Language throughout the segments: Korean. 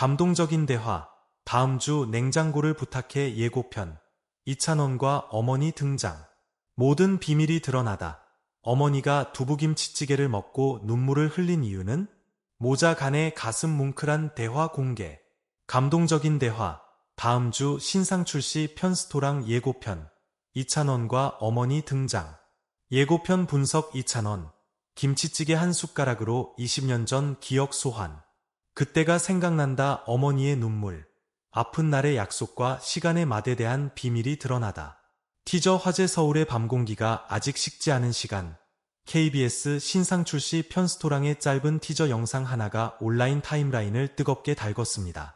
감동적인 대화. 다음 주 냉장고를 부탁해 예고편. 이찬원과 어머니 등장. 모든 비밀이 드러나다. 어머니가 두부김치찌개를 먹고 눈물을 흘린 이유는 모자 간의 가슴 뭉클한 대화 공개. 감동적인 대화. 다음 주 신상 출시 편스토랑 예고편. 이찬원과 어머니 등장. 예고편 분석 이찬원. 김치찌개 한 숟가락으로 20년 전 기억 소환. 그때가 생각난다 어머니의 눈물. 아픈 날의 약속과 시간의 맛에 대한 비밀이 드러나다. 티저 화제 서울의 밤 공기가 아직 식지 않은 시간. KBS 신상 출시 편스토랑의 짧은 티저 영상 하나가 온라인 타임라인을 뜨겁게 달궜습니다.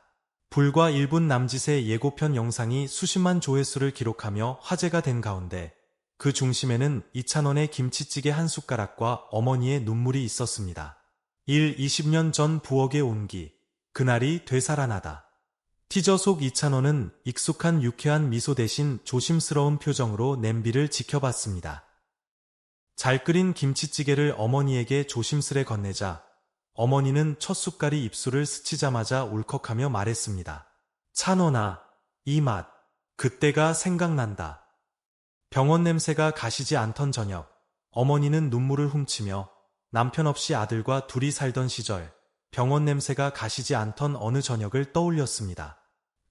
불과 1분 남짓의 예고편 영상이 수십만 조회수를 기록하며 화제가 된 가운데 그 중심에는 이찬원의 김치찌개 한 숟가락과 어머니의 눈물이 있었습니다. 1, 20년 전 부엌의 온기. 그날이 되살아나다. 티저 속 이찬원은 익숙한 유쾌한 미소 대신 조심스러운 표정으로 냄비를 지켜봤습니다. 잘 끓인 김치찌개를 어머니에게 조심스레 건네자 어머니는 첫 숟갈이 입술을 스치자마자 울컥하며 말했습니다. 찬원아, 이 맛, 그때가 생각난다. 병원 냄새가 가시지 않던 저녁, 어머니는 눈물을 훔치며 남편 없이 아들과 둘이 살던 시절, 병원 냄새가 가시지 않던 어느 저녁을 떠올렸습니다.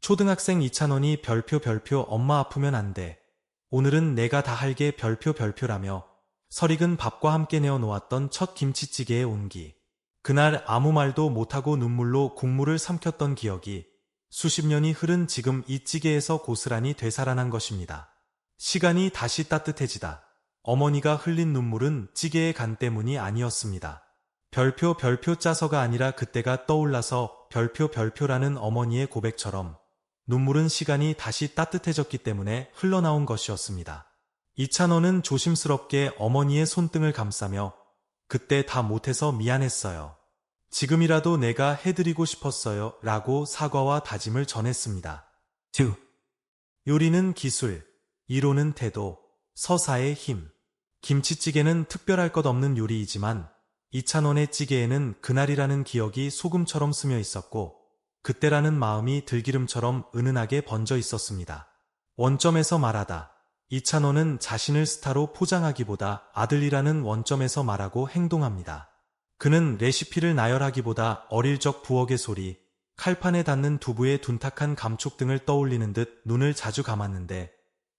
초등학생 이찬원이 별표 별표 엄마 아프면 안 돼. 오늘은 내가 다 할게 별표 별표라며 설익은 밥과 함께 내어놓았던 첫 김치찌개의 온기. 그날 아무 말도 못하고 눈물로 국물을 삼켰던 기억이 수십 년이 흐른 지금 이 찌개에서 고스란히 되살아난 것입니다. 시간이 다시 따뜻해지다. 어머니가 흘린 눈물은 찌개의 간 때문이 아니었습니다. 별표 별표 짜서가 아니라 그때가 떠올라서 별표 별표라는 어머니의 고백처럼 눈물은 시간이 다시 따뜻해졌기 때문에 흘러나온 것이었습니다. 이찬원은 조심스럽게 어머니의 손등을 감싸며 그때 다 못해서 미안했어요. 지금이라도 내가 해드리고 싶었어요. 라고 사과와 다짐을 전했습니다. 2. 요리는 기술, 이로는 태도, 서사의 힘. 김치찌개는 특별할 것 없는 요리이지만 이찬원의 찌개에는 그날이라는 기억이 소금처럼 스며 있었고 그때라는 마음이 들기름처럼 은은하게 번져 있었습니다. 원점에서 말하다. 이찬원은 자신을 스타로 포장하기보다 아들이라는 원점에서 말하고 행동합니다. 그는 레시피를 나열하기보다 어릴 적 부엌의 소리, 칼판에 닿는 두부의 둔탁한 감촉 등을 떠올리는 듯 눈을 자주 감았는데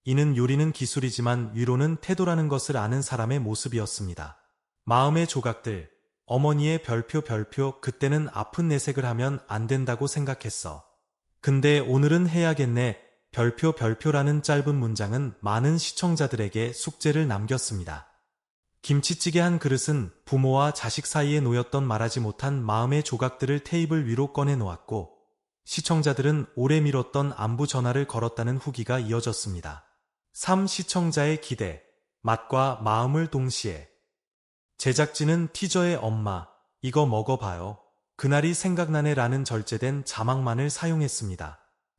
이는 요리는 기술이지만 위로는 태도라는 것을 아는 사람의 모습이었습니다. 마음의 조각들, 어머니의 별표 별표 그때는 아픈 내색을 하면 안 된다고 생각했어. 근데 오늘은 해야겠네. 별표 별표라는 짧은 문장은 많은 시청자들에게 숙제를 남겼습니다. 김치찌개 한 그릇은 부모와 자식 사이에 놓였던 말하지 못한 마음의 조각들을 테이블 위로 꺼내 놓았고 시청자들은 오래 미뤘던 안부 전화를 걸었다는 후기가 이어졌습니다. 3. 시청자의 기대, 맛과 마음을 동시에 제작진은 티저의 엄마, 이거 먹어봐요. 그날이 생각나네 라는 절제된 자막만을 사용했습니다.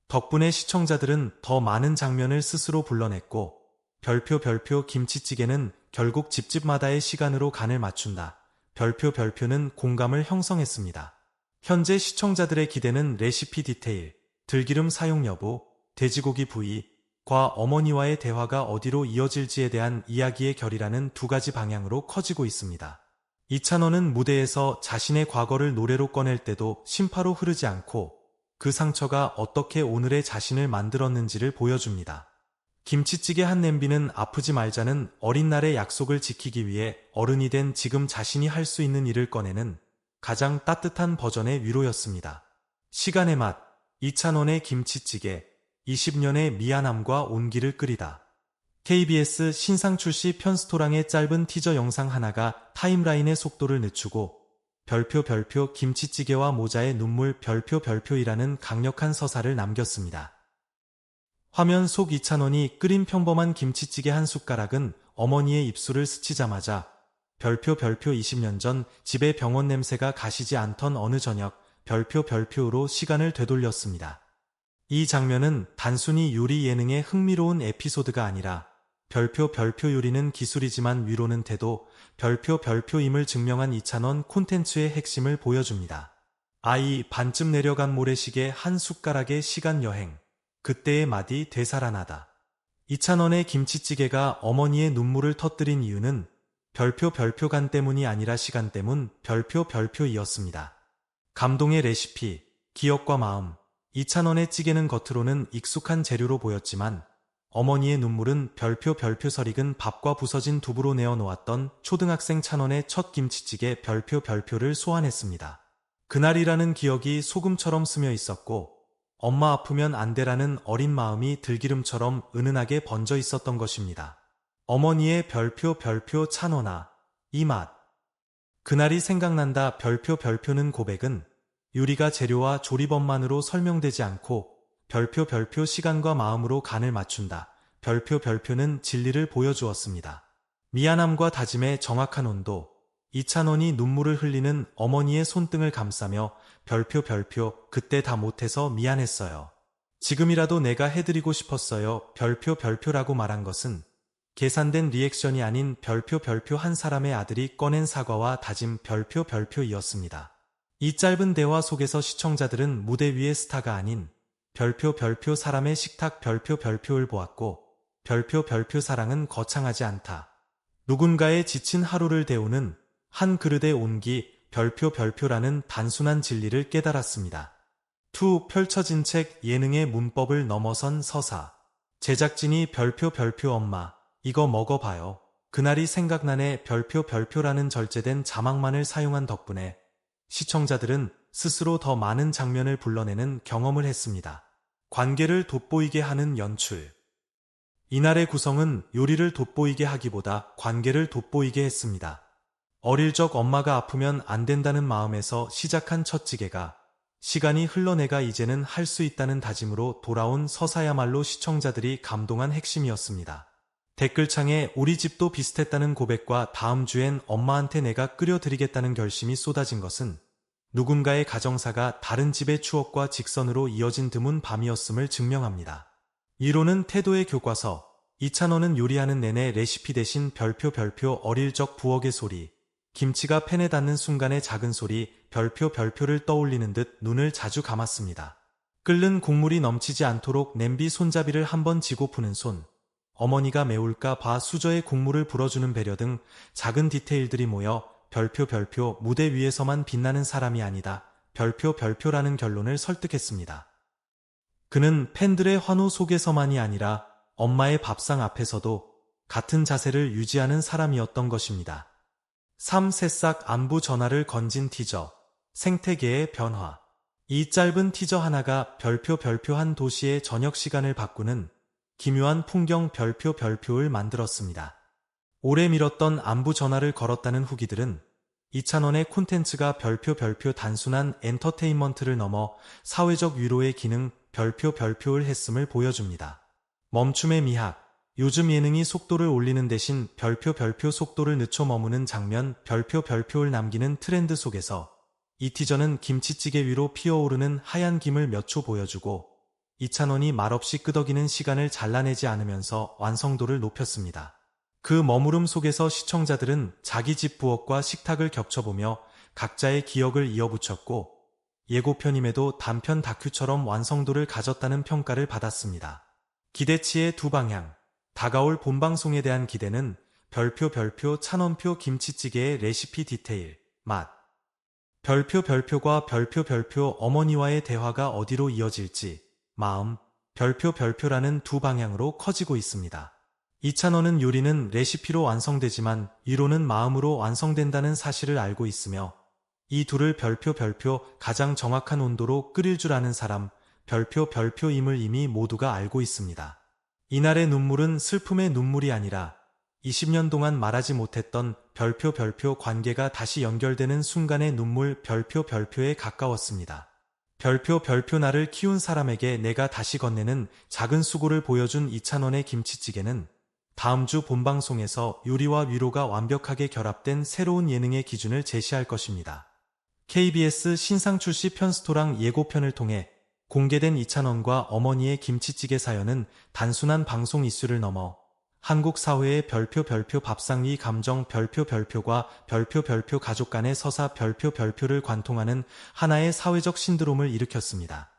덕분에 시청자들은 더 많은 장면을 스스로 불러냈고 별표 별표 김치찌개는 결국 집집마다의 시간으로 간을 맞춘다. 별표 별표는 공감을 형성했습니다. 현재 시청자들의 기대는 레시피 디테일, 들기름 사용 여부, 돼지고기 부위, 과 어머니와의 대화가 어디로 이어질지에 대한 이야기의 결이라는 두 가지 방향으로 커지고 있습니다. 이찬원은 무대에서 자신의 과거를 노래로 꺼낼 때도 심파로 흐르지 않고 그 상처가 어떻게 오늘의 자신을 만들었는지를 보여줍니다. 김치찌개 한 냄비는 아프지 말자는 어린 날의 약속을 지키기 위해 어른이 된 지금 자신이 할 수 있는 일을 꺼내는 가장 따뜻한 버전의 위로였습니다. 시간의 맛, 이찬원의 김치찌개, 20년의 미안함과 온기를 끓이다. KBS 신상 출시 편스토랑의 짧은 티저 영상 하나가 타임라인의 속도를 늦추고 별표 별표 김치찌개와 모자의 눈물 별표 별표이라는 강력한 서사를 남겼습니다. 화면 속 이찬원이 끓인 평범한 김치찌개 한 숟가락은 어머니의 입술을 스치자마자 별표 별표 20년 전 집에 병원 냄새가 가시지 않던 어느 저녁 별표 별표로 시간을 되돌렸습니다. 이 장면은 단순히 요리 예능의 흥미로운 에피소드가 아니라 별표 별표 요리는 기술이지만 위로는 태도, 별표 별표임을 증명한 이찬원 콘텐츠의 핵심을 보여줍니다. 아이 반쯤 내려간 모래시계 한 숟가락의 시간 여행. 그때의 말이 되살아나다. 이찬원의 김치찌개가 어머니의 눈물을 터뜨린 이유는 별표 별표간 때문이 아니라 시간 때문 별표 별표이었습니다. 감동의 레시피, 기억과 마음, 이찬원의 찌개는 겉으로는 익숙한 재료로 보였지만 어머니의 눈물은 별표 별표 설익은 밥과 부서진 두부로 내어 놓았던 초등학생 찬원의 첫 김치찌개 별표 별표를 소환했습니다. 그날이라는 기억이 소금처럼 스며 있었고 엄마 아프면 안 되라는 어린 마음이 들기름처럼 은은하게 번져 있었던 것입니다. 어머니의 별표 별표 찬원아 이 맛. 그날이 생각난다 별표 별표는 고백은 유리가 재료와 조리법만으로 설명되지 않고 별표 별표 시간과 마음으로 간을 맞춘다. 별표 별표는 진리를 보여주었습니다. 미안함과 다짐의 정확한 온도, 이찬원이 눈물을 흘리는 어머니의 손등을 감싸며 별표 별표 그때 다 못해서 미안했어요. 지금이라도 내가 해드리고 싶었어요. 별표 별표라고 말한 것은 계산된 리액션이 아닌 별표 별표 한 사람의 아들이 꺼낸 사과와 다짐 별표 별표이었습니다. 이 짧은 대화 속에서 시청자들은 무대 위의 스타가 아닌 별표 별표 사람의 식탁 별표 별표를 보았고 별표 별표 사랑은 거창하지 않다. 누군가의 지친 하루를 데우는 한 그릇의 온기 별표 별표라는 단순한 진리를 깨달았습니다. 투 펼쳐진 책 예능의 문법을 넘어선 서사 제작진이 별표 별표 엄마 이거 먹어봐요. 그날이 생각나네 별표 별표라는 절제된 자막만을 사용한 덕분에 시청자들은 스스로 더 많은 장면을 불러내는 경험을 했습니다. 관계를 돋보이게 하는 연출 이날의 구성은 요리를 돋보이게 하기보다 관계를 돋보이게 했습니다. 어릴 적 엄마가 아프면 안 된다는 마음에서 시작한 첫 찌개가 시간이 흘러내가 이제는 할 수 있다는 다짐으로 돌아온 서사야말로 시청자들이 감동한 핵심이었습니다. 댓글창에 우리 집도 비슷했다는 고백과 다음 주엔 엄마한테 내가 끓여드리겠다는 결심이 쏟아진 것은 누군가의 가정사가 다른 집의 추억과 직선으로 이어진 드문 밤이었음을 증명합니다. 이로는 태도의 교과서, 이찬원은 요리하는 내내 레시피 대신 별표 별표 어릴 적 부엌의 소리, 김치가 팬에 닿는 순간의 작은 소리, 별표 별표를 떠올리는 듯 눈을 자주 감았습니다. 끓는 국물이 넘치지 않도록 냄비 손잡이를 한번 쥐고 푸는 손, 어머니가 매울까 봐 수저에 국물을 불어주는 배려 등 작은 디테일들이 모여 별표 별표 무대 위에서만 빛나는 사람이 아니다. 별표 별표라는 결론을 설득했습니다. 그는 팬들의 환호 속에서만이 아니라 엄마의 밥상 앞에서도 같은 자세를 유지하는 사람이었던 것입니다. 3. 새싹 안부 전화를 건진 티저 생태계의 변화 이 짧은 티저 하나가 별표 별표 한 도시의 저녁 시간을 바꾸는 기묘한 풍경 별표 별표를 만들었습니다. 오래 미뤘던 안부 전화를 걸었다는 후기들은 이찬원의 콘텐츠가 별표 별표 단순한 엔터테인먼트를 넘어 사회적 위로의 기능 별표 별표를 했음을 보여줍니다. 멈춤의 미학 요즘 예능이 속도를 올리는 대신 별표 별표 속도를 늦춰 머무는 장면 별표 별표를 남기는 트렌드 속에서 이 티저는 김치찌개 위로 피어오르는 하얀 김을 몇 초 보여주고 이찬원이 말없이 끄덕이는 시간을 잘라내지 않으면서 완성도를 높였습니다. 그 머무름 속에서 시청자들은 자기 집 부엌과 식탁을 겹쳐보며 각자의 기억을 이어붙였고 예고편임에도 단편 다큐처럼 완성도를 가졌다는 평가를 받았습니다. 기대치의 두 방향 다가올 본방송에 대한 기대는 별표 별표 찬원표 김치찌개의 레시피 디테일, 맛. 별표 별표과 별표 별표 어머니와의 대화가 어디로 이어질지, 마음, 별표 별표라는 두 방향으로 커지고 있습니다. 이찬원은 요리는 레시피로 완성되지만 이로는 마음으로 완성된다는 사실을 알고 있으며 이 둘을 별표 별표 가장 정확한 온도로 끓일 줄 아는 사람 별표 별표임을 이미 모두가 알고 있습니다. 이날의 눈물은 슬픔의 눈물이 아니라 20년 동안 말하지 못했던 별표 별표 관계가 다시 연결되는 순간의 눈물 별표 별표에 가까웠습니다. 별표 별표 나를 키운 사람에게 내가 다시 건네는 작은 수고를 보여준 이찬원의 김치찌개는 다음 주 본방송에서 요리와 위로가 완벽하게 결합된 새로운 예능의 기준을 제시할 것입니다. KBS 신상 출시 편스토랑 예고편을 통해 공개된 이찬원과 어머니의 김치찌개 사연은 단순한 방송 이슈를 넘어 한국 사회의 별표 별표 밥상 위 감정 별표 별표과 별표 별표 가족 간의 서사 별표 별표를 관통하는 하나의 사회적 신드롬을 일으켰습니다.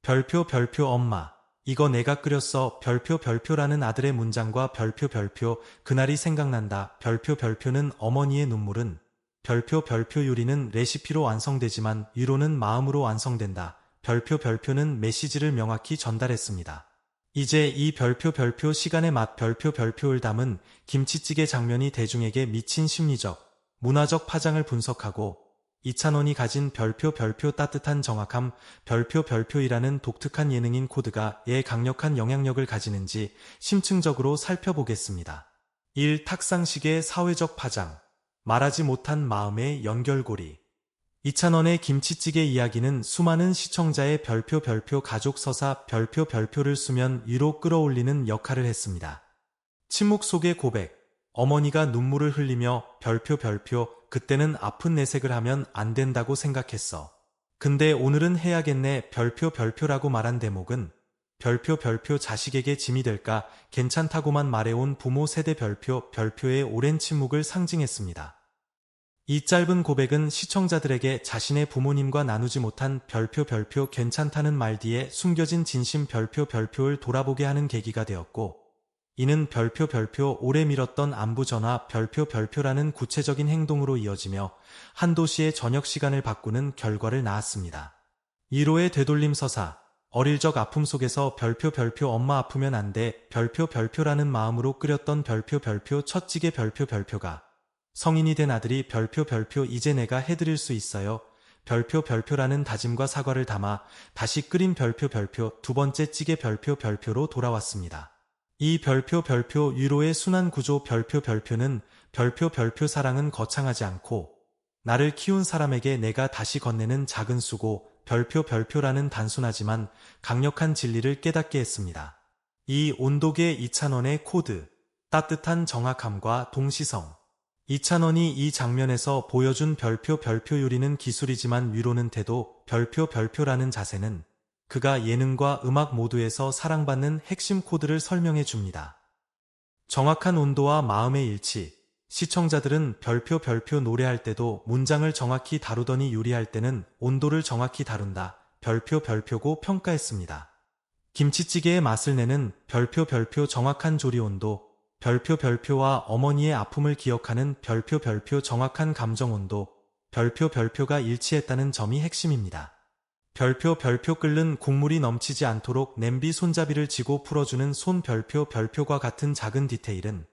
별표 별표 엄마 이거 내가 끓였어 별표 별표라는 아들의 문장과 별표 별표 그날이 생각난다 별표 별표는 어머니의 눈물은 별표 별표 요리는 레시피로 완성되지만 위로는 마음으로 완성된다. 별표 별표는 메시지를 명확히 전달했습니다. 이제 이 별표 별표 시간의 맛 별표 별표를 담은 김치찌개 장면이 대중에게 미친 심리적, 문화적 파장을 분석하고 이찬원이 가진 별표 별표 따뜻한 정확함 별표 별표이라는 독특한 예능인 코드가 예 강력한 영향력을 가지는지 심층적으로 살펴보겠습니다. 1. 탁상식의 사회적 파장 말하지 못한 마음의 연결고리 이찬원의 김치찌개 이야기는 수많은 시청자의 별표 별표 가족 서사 별표 별표를 수면 위로 끌어올리는 역할을 했습니다. 침묵 속의 고백 어머니가 눈물을 흘리며 별표 별표 그때는 아픈 내색을 하면 안 된다고 생각했어. 근데 오늘은 해야겠네 별표 별표라고 말한 대목은 별표 별표 자식에게 짐이 될까 괜찮다고만 말해온 부모 세대 별표 별표의 오랜 침묵을 상징했습니다. 이 짧은 고백은 시청자들에게 자신의 부모님과 나누지 못한 별표 별표 괜찮다는 말 뒤에 숨겨진 진심 별표 별표를 돌아보게 하는 계기가 되었고 이는 별표 별표 오래 미뤘던 안부 전화 별표 별표라는 구체적인 행동으로 이어지며 한 도시의 저녁 시간을 바꾸는 결과를 낳았습니다. 1호의 되돌림 서사 어릴 적 아픔 속에서 별표 별표 엄마 아프면 안 돼 별표 별표라는 마음으로 끓였던 별표 별표 첫 찌개 별표 별표가 성인이 된 아들이 별표 별표 이제 내가 해드릴 수 있어요. 별표 별표라는 다짐과 사과를 담아 다시 끓인 별표 별표 두 번째 찌개 별표 별표로 돌아왔습니다. 이 별표 별표 위로의 순환 구조 별표 별표는 별표 별표 사랑은 거창하지 않고 나를 키운 사람에게 내가 다시 건네는 작은 수고 별표 별표라는 단순하지만 강력한 진리를 깨닫게 했습니다. 이 온도계 2,000원의 코드, 따뜻한 정확함과 동시성, 이찬원이 이 장면에서 보여준 별표 별표 요리는 기술이지만 위로는 태도 별표 별표라는 자세는 그가 예능과 음악 모두에서 사랑받는 핵심 코드를 설명해 줍니다. 정확한 온도와 마음의 일치 시청자들은 별표 별표 노래할 때도 문장을 정확히 다루더니 요리할 때는 온도를 정확히 다룬다. 별표 별표고 평가했습니다. 김치찌개의 맛을 내는 별표 별표 정확한 조리 온도 별표 별표와 어머니의 아픔을 기억하는 별표 별표 정확한 감정 온도, 별표 별표가 일치했다는 점이 핵심입니다. 별표 별표 끓는 국물이 넘치지 않도록 냄비 손잡이를 쥐고 풀어주는 손 별표 별표과 같은 작은 디테일은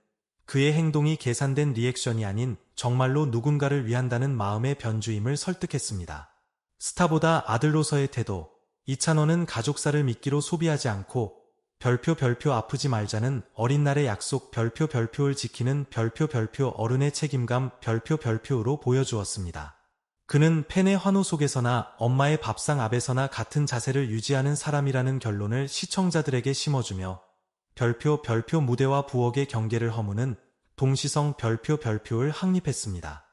그의 행동이 계산된 리액션이 아닌 정말로 누군가를 위한다는 마음의 변주임을 설득했습니다. 스타보다 아들로서의 태도, 이찬원은 가족사를 미끼로 소비하지 않고 별표 별표 아프지 말자는 어린 날의 약속 별표 별표를 지키는 별표 별표 어른의 책임감 별표 별표로 보여주었습니다. 그는 팬의 환호 속에서나 엄마의 밥상 앞에서나 같은 자세를 유지하는 사람이라는 결론을 시청자들에게 심어주며 별표 별표 무대와 부엌의 경계를 허무는 동시성 별표 별표를 확립했습니다.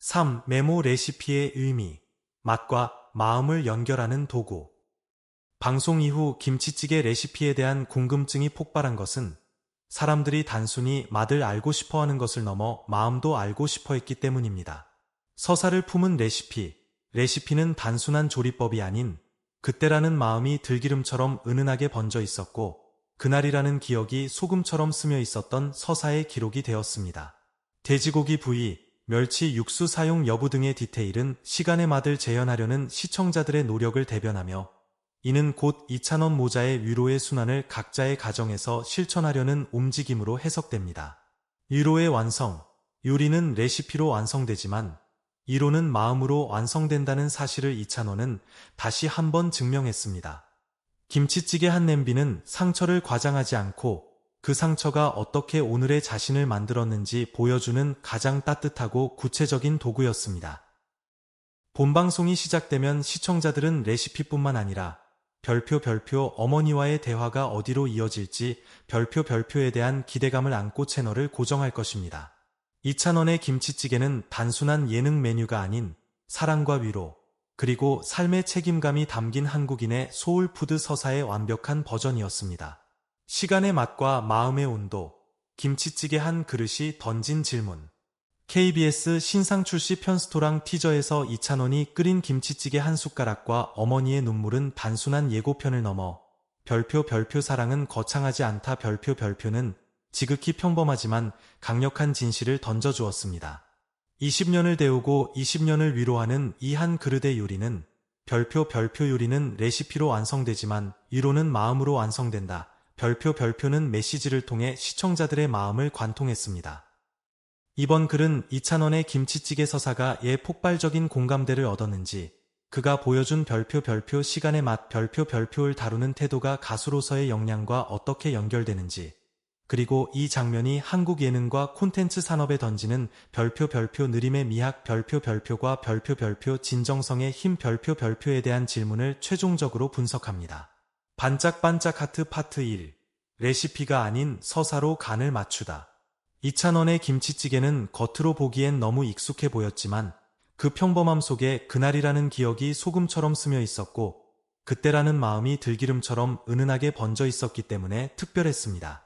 3. 메모 레시피의 의미 맛과 마음을 연결하는 도구 방송 이후 김치찌개 레시피에 대한 궁금증이 폭발한 것은 사람들이 단순히 맛을 알고 싶어 하는 것을 넘어 마음도 알고 싶어 했기 때문입니다. 서사를 품은 레시피, 레시피는 단순한 조리법이 아닌 그때라는 마음이 들기름처럼 은은하게 번져 있었고 그날이라는 기억이 소금처럼 스며 있었던 서사의 기록이 되었습니다. 돼지고기 부위, 멸치 육수 사용 여부 등의 디테일은 시간의 맛을 재현하려는 시청자들의 노력을 대변하며 이는 곧 이찬원 모자의 위로의 순환을 각자의 가정에서 실천하려는 움직임으로 해석됩니다. 위로의 완성, 요리는 레시피로 완성되지만 이로는 마음으로 완성된다는 사실을 이찬원은 다시 한번 증명했습니다. 김치찌개 한 냄비는 상처를 과장하지 않고 그 상처가 어떻게 오늘의 자신을 만들었는지 보여주는 가장 따뜻하고 구체적인 도구였습니다. 본방송이 시작되면 시청자들은 레시피뿐만 아니라 별표 별표 어머니와의 대화가 어디로 이어질지 별표 별표에 대한 기대감을 안고 채널을 고정할 것입니다. 이찬원의 김치찌개는 단순한 예능 메뉴가 아닌 사랑과 위로, 그리고 삶의 책임감이 담긴 한국인의 소울푸드 서사의 완벽한 버전이었습니다. 시간의 맛과 마음의 온도, 김치찌개 한 그릇이 던진 질문. KBS 신상 출시 편스토랑 티저에서 이찬원이 끓인 김치찌개 한 숟가락과 어머니의 눈물은 단순한 예고편을 넘어 별표 별표 사랑은 거창하지 않다 별표 별표는 지극히 평범하지만 강력한 진실을 던져주었습니다. 20년을 데우고 20년을 위로하는 이 한 그릇의 요리는 별표 별표 요리는 레시피로 완성되지만 위로는 마음으로 완성된다. 별표 별표는 메시지를 통해 시청자들의 마음을 관통했습니다. 이번 글은 이찬원의 김치찌개 서사가 예 폭발적인 공감대를 얻었는지 그가 보여준 별표 별표 시간의 맛 별표 별표를 다루는 태도가 가수로서의 역량과 어떻게 연결되는지 그리고 이 장면이 한국 예능과 콘텐츠 산업에 던지는 별표 별표 느림의 미학 별표 별표과 별표 별표 진정성의 힘 별표 별표에 대한 질문을 최종적으로 분석합니다. 반짝반짝 하트 파트 1 레시피가 아닌 서사로 간을 맞추다. 이찬원의 김치찌개는 겉으로 보기엔 너무 익숙해 보였지만 그 평범함 속에 그날이라는 기억이 소금처럼 스며 있었고 그때라는 마음이 들기름처럼 은은하게 번져 있었기 때문에 특별했습니다.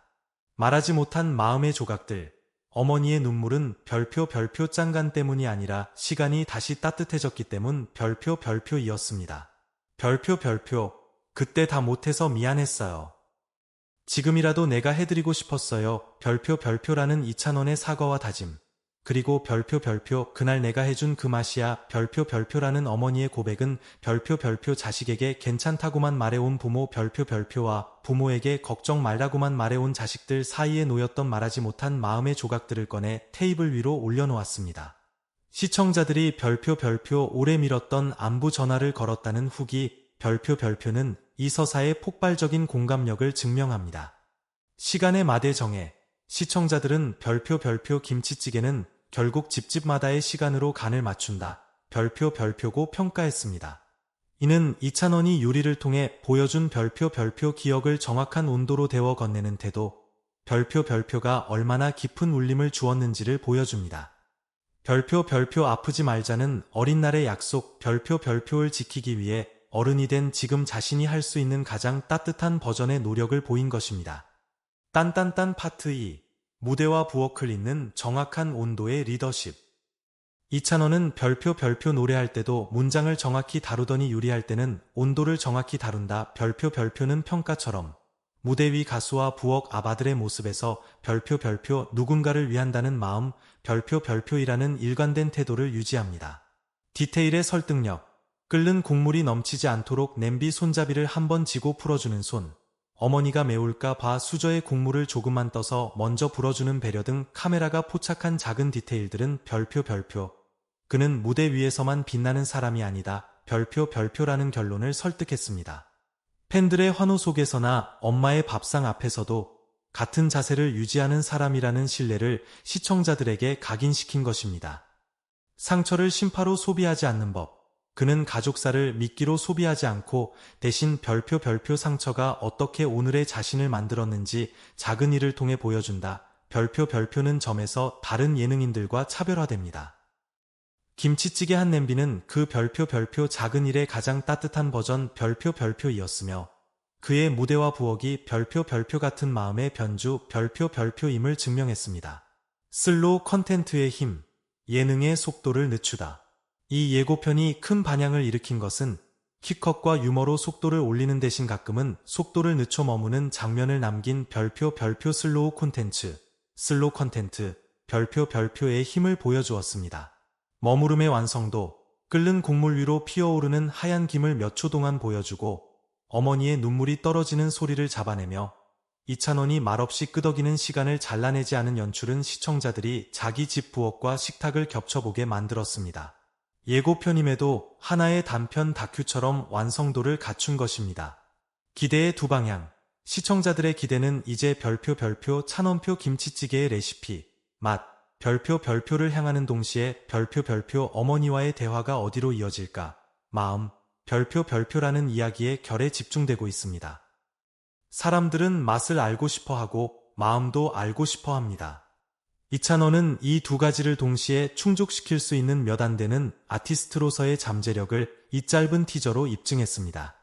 말하지 못한 마음의 조각들, 어머니의 눈물은 별표 별표 짱간 때문이 아니라 시간이 다시 따뜻해졌기 때문 별표 별표이었습니다. 별표 별표, 그때 다 못해서 미안했어요. 지금이라도 내가 해드리고 싶었어요. 별표 별표라는 이찬원의 사과와 다짐. 그리고 별표 별표 그날 내가 해준 그 맛이야 별표 별표라는 어머니의 고백은 별표 별표 자식에게 괜찮다고만 말해온 부모 별표 별표와 부모에게 걱정 말라고만 말해온 자식들 사이에 놓였던 말하지 못한 마음의 조각들을 꺼내 테이블 위로 올려놓았습니다. 시청자들이 별표 별표 오래 밀었던 안부 전화를 걸었다는 후기 별표 별표는 이 서사의 폭발적인 공감력을 증명합니다. 시간의 마대 정해 시청자들은 별표 별표 김치찌개는 결국 집집마다의 시간으로 간을 맞춘다. 별표 별표고 평가했습니다. 이는 이찬원이 요리를 통해 보여준 별표 별표 기억을 정확한 온도로 데워 건네는 태도, 별표 별표가 얼마나 깊은 울림을 주었는지를 보여줍니다. 별표 별표 아프지 말자는 어린 날의 약속 별표 별표를 지키기 위해 어른이 된 지금 자신이 할 수 있는 가장 따뜻한 버전의 노력을 보인 것입니다. 딴딴딴 파트 2 무대와 부엌을 잇는 정확한 온도의 리더십 이찬원은 별표 별표 노래할 때도 문장을 정확히 다루더니 요리할 때는 온도를 정확히 다룬다. 별표 별표는 평가처럼 무대 위 가수와 부엌 아바들의 모습에서 별표 별표 누군가를 위한다는 마음 별표 별표이라는 일관된 태도를 유지합니다. 디테일의 설득력 끓는 국물이 넘치지 않도록 냄비 손잡이를 한번 쥐고 풀어주는 손, 어머니가 매울까 봐 수저에 국물을 조금만 떠서 먼저 불어주는 배려 등 카메라가 포착한 작은 디테일들은 별표 별표. 그는 무대 위에서만 빛나는 사람이 아니다. 별표 별표라는 결론을 설득했습니다. 팬들의 환호 속에서나 엄마의 밥상 앞에서도 같은 자세를 유지하는 사람이라는 신뢰를 시청자들에게 각인시킨 것입니다. 상처를 심파로 소비하지 않는 법. 그는 가족사를 미끼로 소비하지 않고 대신 별표 별표 상처가 어떻게 오늘의 자신을 만들었는지 작은 일을 통해 보여준다. 별표 별표는 점에서 다른 예능인들과 차별화됩니다. 김치찌개 한 냄비는 그 별표 별표 작은 일의 가장 따뜻한 버전 별표 별표이었으며 그의 무대와 부엌이 별표 별표 같은 마음의 변주 별표 별표임을 증명했습니다. 슬로우 컨텐트의 힘, 예능의 속도를 늦추다. 이 예고편이 큰 반향을 일으킨 것은 키컷과 유머로 속도를 올리는 대신 가끔은 속도를 늦춰 머무는 장면을 남긴 별표 별표 슬로우 콘텐츠, 슬로우 컨텐트, 별표 별표의 힘을 보여주었습니다. 머무름의 완성도, 끓는 국물 위로 피어오르는 하얀 김을 몇 초 동안 보여주고 어머니의 눈물이 떨어지는 소리를 잡아내며 이찬원이 말없이 끄덕이는 시간을 잘라내지 않은 연출은 시청자들이 자기 집 부엌과 식탁을 겹쳐보게 만들었습니다. 예고편임에도 하나의 단편 다큐처럼 완성도를 갖춘 것입니다. 기대의 두 방향. 시청자들의 기대는 이제 별표 별표 찬원표 김치찌개의 레시피, 맛, 별표 별표를 향하는 동시에 별표 별표 어머니와의 대화가 어디로 이어질까, 마음, 별표 별표라는 이야기에 결에 집중되고 있습니다. 사람들은 맛을 알고 싶어 하고 마음도 알고 싶어 합니다. 이찬원은 이 두 가지를 동시에 충족시킬 수 있는 몇 안 되는 아티스트로서의 잠재력을 이 짧은 티저로 입증했습니다.